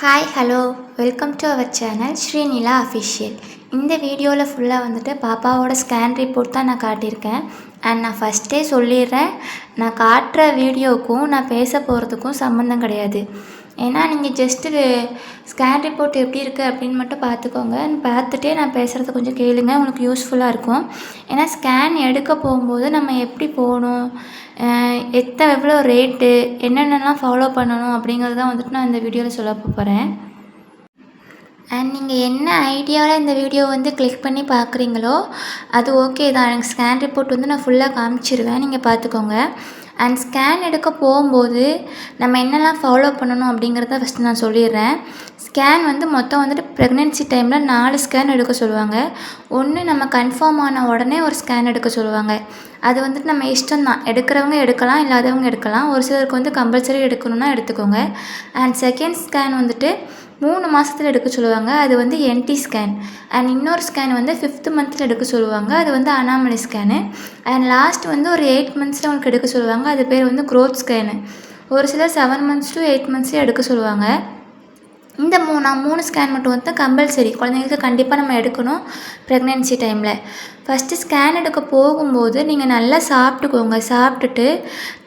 Hi hello welcome to our channel Srinila official இந்த வீடியோவில் ஃபுல்லாக வந்துட்டு பாப்பாவோட ஸ்கேன் ரிப்போர்ட் தான் நான் காட்டியிருக்கேன். அண்ட் நான் ஃபஸ்ட்டே சொல்லிடுறேன். நான் காட்டுற வீடியோவுக்கும் நான் பேச போகிறதுக்கும் சம்மந்தம் கிடையாது. ஏன்னா நீங்கள் ஜஸ்ட்டு ஸ்கேன் ரிப்போர்ட் எப்படி இருக்குது அப்படின்னு மட்டும் பார்த்துக்கோங்க. பார்த்துட்டே நான் பேசுகிறத கொஞ்சம் கேளுங்க. உங்களுக்கு யூஸ்ஃபுல்லாக இருக்கும். ஏன்னா ஸ்கேன் எடுக்க போகும்போது நம்ம எப்படி போகணும்? எத்தனை எவ்வளோ ரேட்டு என்னென்னலாம் ஃபாலோ பண்ணணும் அப்படிங்கிறது தான் வந்துட்டு நான் இந்த வீடியோவில் சொல்ல போகிறேன் அண்ட் நீங்கள் என்ன ஐடியாவில் இந்த வீடியோ வந்து கிளிக் பண்ணி பார்க்குறீங்களோ அது ஓகே தான். எனக்கு ஸ்கேன் ரிப்போர்ட் வந்து நான் ஃபுல்லாக காமிச்சிருவேன். நீங்கள் பார்த்துக்கோங்க. அண்ட் ஸ்கேன் எடுக்க போகும்போது நம்ம என்னெல்லாம் ஃபாலோ பண்ணணும் அப்படிங்கிறத ஃபஸ்ட்டு நான் சொல்லிடுறேன். ஸ்கேன் வந்து மொத்தம் வந்துட்டு ப்ரெக்னென்சி டைமில் நாலு ஸ்கேன் எடுக்க சொல்லுவாங்க. ஒன்று நம்ம கன்ஃபார்ம் ஆன உடனே ஒரு ஸ்கேன் எடுக்க சொல்லுவாங்க. அது வந்துட்டு நம்ம இஷ்டம் தான் எடுக்கிறவங்க எடுக்கலாம் இல்லாதவங்க எடுக்கலாம். ஒரு சிலருக்கு வந்து கம்பல்சரி எடுக்கணுன்னா எடுத்துக்கோங்க. அண்ட் செகண்ட் ஸ்கேன் வந்துட்டு மூணு மாதத்துல எடுக்க சொல்லுவாங்க. அது வந்து என்டி ஸ்கேன் அண்ட் இன்னொரு ஸ்கேன் வந்து ஃபிஃப்த்து மந்த்தில் எடுக்க சொல்லுவாங்க. அது வந்து அனாமலி ஸ்கேனு அண்ட் லாஸ்ட் வந்து ஒரு எயிட் மந்த்ஸில் உங்களுக்கு எடுக்க சொல்லுவாங்க. அது பேர் வந்து க்ரோத் ஸ்கேனு ஒரு சிலர் செவன் மந்த்ஸ் டு எயிட் மந்த்ஸ்லேயே எடுக்க சொல்லுவாங்க. இந்த மூணு நான் மூணு ஸ்கேன் மட்டும் வந்து கம்பல்சரி குழந்தைங்களுக்கு கண்டிப்பாக நம்ம எடுக்கணும் ப்ரெக்னென்சி டைமில் ஃபஸ்ட்டு ஸ்கேன் எடுக்க போகும்போது நீங்கள் நல்லா சாப்பிட்டுக்கோங்க. சாப்பிட்டுட்டு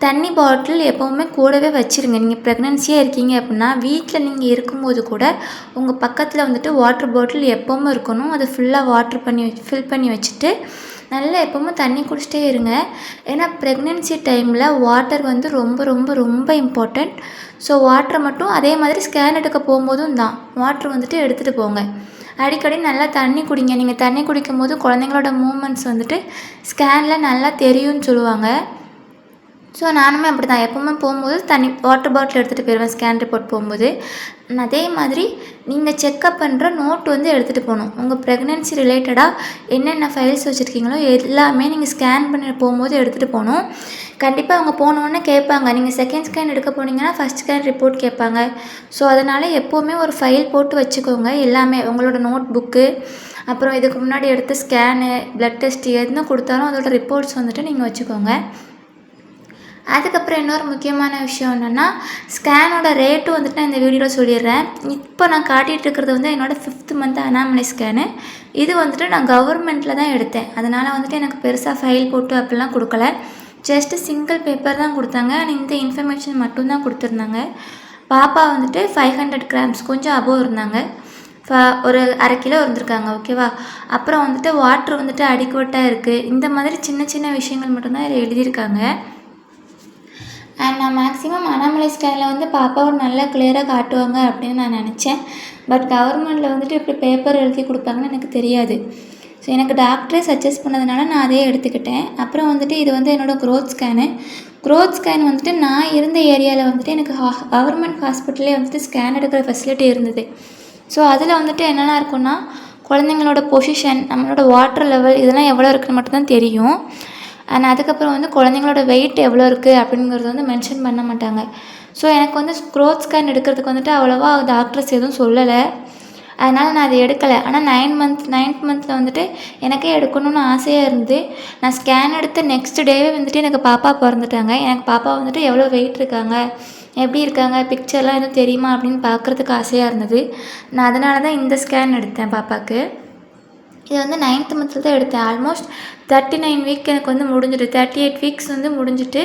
தண்ணி பாட்டில் எப்போவுமே கூடவே வச்சுருங்க. நீங்கள் ப்ரெக்னென்சியாக இருக்கீங்க அப்படின்னா வீட்டில் நீங்கள் இருக்கும்போது கூட உங்கள் பக்கத்தில் வந்துட்டு வாட்டர் பாட்டில் எப்போவுமே இருக்கணும். அதை ஃபுல்லாக வாட்ரு பண்ணி ஃபில் பண்ணி வச்சுட்டு நல்லா எப்போவுமே தண்ணி குடிச்சிட்டே இருங்க. ஏன்னா ப்ரெக்னென்சி டைமில் வாட்டர் வந்து ரொம்ப ரொம்ப ரொம்ப இம்பார்ட்டண்ட் ஸோ வாட்டரை மட்டும் அதே மாதிரி ஸ்கேன் எடுக்க போகும்போதும் தான். வாட்ரு வந்துட்டு எடுத்துகிட்டு போங்க. அடிக்கடி நல்லா தண்ணி குடிங்க. நீங்கள் தண்ணி குடிக்கும் போது குழந்தைங்களோட மூமெண்ட்ஸ் வந்துட்டு ஸ்கேனில் நல்லா தெரியும்னு சொல்லுவாங்க. ஸோ நானுமே அப்படி தான் எப்போவுமே போகும்போது தண்ணி வாட்டர் பாட்டில் எடுத்துகிட்டு போயிடுவேன் ஸ்கேன் ரிப்போர்ட் போகும்போது. அதே மாதிரி நீங்கள் செக்கப் பண்ணுற நோட் வந்து எடுத்துகிட்டு போகணும். உங்கள் ப்ரெக்னென்சி ரிலேட்டடாக என்னென்ன ஃபைல்ஸ் வச்சுருக்கீங்களோ எல்லாமே நீங்கள் ஸ்கேன் பண்ணி போகும்போது எடுத்துகிட்டு போகணும். கண்டிப்பாக அவங்க போனோடனே கேட்பாங்க. நீங்கள் செகண்ட் ஸ்கேன் எடுக்க போனீங்கன்னா ஃபஸ்ட் ஸ்கேன் ரிப்போர்ட் கேட்பாங்க. ஸோ அதனால் எப்போவுமே ஒரு ஃபைல் போட்டு வச்சுக்கோங்க. எல்லாமே உங்களோட நோட் புக்கு அப்புறம் இதுக்கு முன்னாடி எடுத்த ஸ்கேனு ப்ளட் டெஸ்ட் எதுன்னு கொடுத்தாலும் அதோட ரிப்போர்ட்ஸ் வந்துட்டு நீங்கள் வச்சுக்கோங்க. அதுக்கப்புறம் இன்னொரு முக்கியமான விஷயம் என்னென்னா ஸ்கேனோட ரேட்டும் வந்துட்டு நான் இந்த வீடியோவில் சொல்லிடுறேன். இப்போ நான் காட்டிகிட்டு இருக்கிறது வந்து என்னோடய ஃபிஃப்த் மந்த் அனாமலை ஸ்கேனு இது வந்துட்டு நான் கவர்மெண்ட்டில் தான் எடுத்தேன். அதனால் வந்துட்டு எனக்கு பெருசாக ஃபைல் போட்டு அப்படிலாம் கொடுக்கல. ஜஸ்ட்டு சிங்கிள் பேப்பர் தான் கொடுத்தாங்க. ஆனால் இந்த இன்ஃபர்மேஷன் மட்டும்தான் கொடுத்துருந்தாங்க. பாப்பா வந்துட்டு ஃபைவ் ஹண்ட்ரட் கிராம்ஸ் கொஞ்சம் அபோவ் இருந்தாங்க. ஒரு அரை கிலோ இருந்திருக்காங்க ஓகேவா அப்புறம் வந்துட்டு வாட்ரு வந்துட்டு அடிக்குவட்டாக இருக்குது இந்த மாதிரி சின்ன சின்ன விஷயங்கள் மட்டும்தான் இதில் எழுதியிருக்காங்க. நான் மேக்ஸிமம் அனாமலை ஸ்கேனில் வந்து பாப்பாவை நல்லா கிளியராக காட்டுவாங்க அப்படின்னு நான் நினச்சேன். பட் கவர்மெண்ட்டில் வந்துட்டு இப்படி பேப்பர் எழுதி கொடுப்பாங்கன்னு எனக்கு தெரியாது. ஸோ எனக்கு டாக்டரே சஜஸ்ட் பண்ணதுனால நான் அதே எடுத்துக்கிட்டேன். அப்புறம் வந்துட்டு இது வந்து என்னோடய க்ரோத் ஸ்கேனு க்ரோத் ஸ்கேன் வந்துட்டு நான் இருந்த ஏரியாவில் வந்துட்டு எனக்கு ஹா கவர்மெண்ட் ஹாஸ்பிட்டலே வந்துட்டு ஸ்கேன் எடுக்கிற ஃபெசிலிட்டி இருந்தது. ஸோ அதில் வந்துட்டு என்னெல்லாம் இருக்குன்னா குழந்தைங்களோட பொசிஷன் நம்மளோட வாட்டர் லெவல் இதெல்லாம் எவ்வளோ இருக்குன்னு மட்டும்தான் தெரியும். அண்ட் அதுக்கப்புறம் வந்து குழந்தைங்களோட வெயிட் எவ்வளோ இருக்குது அப்படிங்கிறது வந்து மென்ஷன் பண்ண மாட்டாங்க. ஸோ எனக்கு வந்து க்ரோத் ஸ்கேன் எடுக்கிறதுக்கு வந்துட்டு அவ்வளோவா டாக்டர்ஸ் எதுவும் சொல்லலை. அதனால் நான் அதை எடுக்கலை. ஆனால் நைன் மந்த் நைன்த் மந்தில் வந்துட்டு எனக்கே எடுக்கணும்னு ஆசையாக இருந்து நான் ஸ்கேன் எடுத்த நெக்ஸ்ட் டேவே வந்துட்டு எனக்கு பாப்பா பிறந்துட்டாங்க. எனக்கு பாப்பா வந்துட்டு எவ்வளோ வெயிட் இருக்காங்க எப்படி இருக்காங்க பிக்சர்லாம் எதுவும் தெரியுமா அப்படின்னு பார்க்குறதுக்கு ஆசையாக இருந்தது. நான் அதனால தான் இந்த ஸ்கேன் எடுத்தேன் பாப்பாவுக்கு இது வந்து நைன்த் மந்தில் தான் எடுத்தேன். ஆல்மோஸ்ட் தேர்ட்டி நைன் வீக் எனக்கு வந்து முடிஞ்சிட்டு தேர்ட்டி எயிட் வீக்ஸ் வந்து முடிஞ்சிட்டு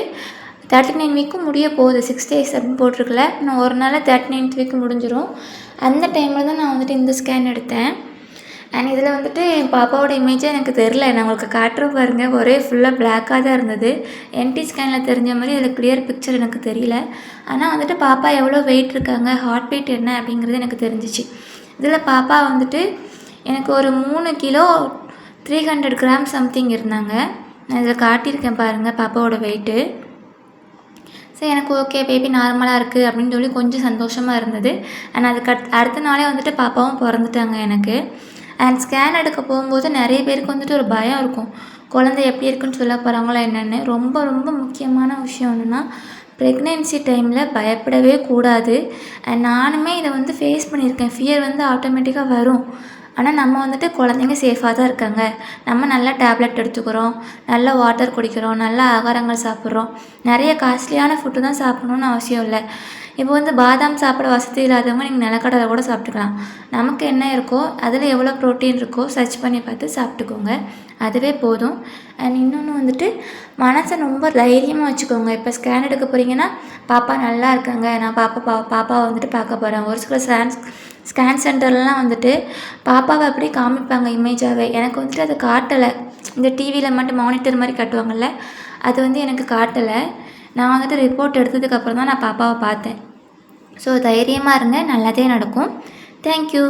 தேர்ட்டி நைன் வீக்கும் முடிய போகுது. சிக்ஸ் டேஸ் அப்படின்னு போட்டிருக்கல. நான் ஒரு நாள் தேர்ட்டி நைன்த் வீக் முடிஞ்சிடும் அந்த டைமில் தான் நான் வந்துட்டு இந்த ஸ்கேன் எடுத்தேன். அண்ட் இதில் வந்துட்டு என் பாப்பாவோட இமேஜே எனக்கு தெரில நான் உங்களுக்கு காட்டுற பாருங்கள் ஒரே ஃபுல்லாக பிளாக்காக தான் இருந்தது. என்டி ஸ்கேனில் தெரிஞ்ச மாதிரி இதில் கிளியர் பிக்சர் எனக்கு தெரியல. ஆனால் வந்துட்டு பாப்பா எவ்வளோ வெயிட் இருக்காங்க? ஹார்ட் பீட் என்ன? அப்படிங்கிறது எனக்கு தெரிஞ்சிச்சு. இதில் பாப்பா வந்துட்டு எனக்கு ஒரு மூணு kilo three hundred gram something இருந்தாங்க. நான் இதில் காட்டியிருக்கேன் பாருங்கள் பாப்பாவோட வெயிட்டு சரி எனக்கு ஓகே பேபி நார்மலாக இருக்குது அப்படின்னு சொல்லி கொஞ்சம் சந்தோஷமாக இருந்தது. அண்ட் அதுக்கு அடுத்த நாளே வந்துட்டு பாப்பாவும் பிறந்துட்டாங்க எனக்கு. அண்ட் ஸ்கேன் எடுக்க போகும்போது நிறைய பேருக்கு வந்துட்டு ஒரு பயம் இருக்கும். குழந்தை எப்படி இருக்குன்னு சொல்ல போகிறாங்களோ என்னென்னு. ரொம்ப ரொம்ப முக்கியமான விஷயம் என்னென்னா ப்ரெக்னென்சி டைமில் பயப்படவே கூடாது. அண்ட் நானுமே இதை வந்து ஃபேஸ் பண்ணியிருக்கேன். ஃபியர் வந்து ஆட்டோமேட்டிக்காக வரும். ஆனால் நம்ம வந்துட்டு குழந்தைங்க சேஃபாக தான் இருக்காங்க. நம்ம நல்லா டேப்லெட் எடுத்துக்கிறோம் நல்ல வாட்டர் குடிக்கிறோம் நல்ல ஆகாரங்கள் சாப்பிட்றோம். நிறைய காஸ்ட்லியான ஃபுட்டு தான் சாப்பிட்ணுன்னு அவசியம் இல்லை. இப்போ வந்து பாதாம் சாப்பிட வசதி இல்லாதவங்க நீங்கள் நிலக்கடலை கூட சாப்பிட்டுக்கலாம். நமக்கு என்ன இருக்கோ அதில் எவ்வளோ ப்ரோட்டீன் இருக்கோ சர்ச் பண்ணி பார்த்து சாப்பிட்டுக்கோங்க. அதுவே போதும். அண்ட் இன்னொன்று வந்துட்டு மனசை ரொம்ப தைரியமாக வச்சுக்கோங்க. இப்போ ஸ்கேன் எடுக்க போகிறீங்கன்னா பாப்பா நல்லா இருக்காங்க. நான் பாப்பா பா பாப்பாவை வந்துட்டு பார்க்க போகிறேன் ஒரு சில ஸ்கேன்ஸ் ஸ்கேன் சென்டர்லலாம் வந்துட்டு பாப்பாவை அப்படியே காமிப்பாங்க இமேஜாகவே எனக்கு வந்துட்டு அது காட்டலை. இந்த டிவியில் மட்டும் மானிட்டர் மாதிரி காட்டுவாங்கள்ல அது வந்து எனக்கு காட்டலை. நான் வந்துட்டு ரிப்போர்ட் எடுத்ததுக்கப்புறம் தான் நான் பாப்பாவை பார்த்தேன். ஸோ தைரியமாக இருங்க நல்லதே நடக்கும். தேங்க்யூ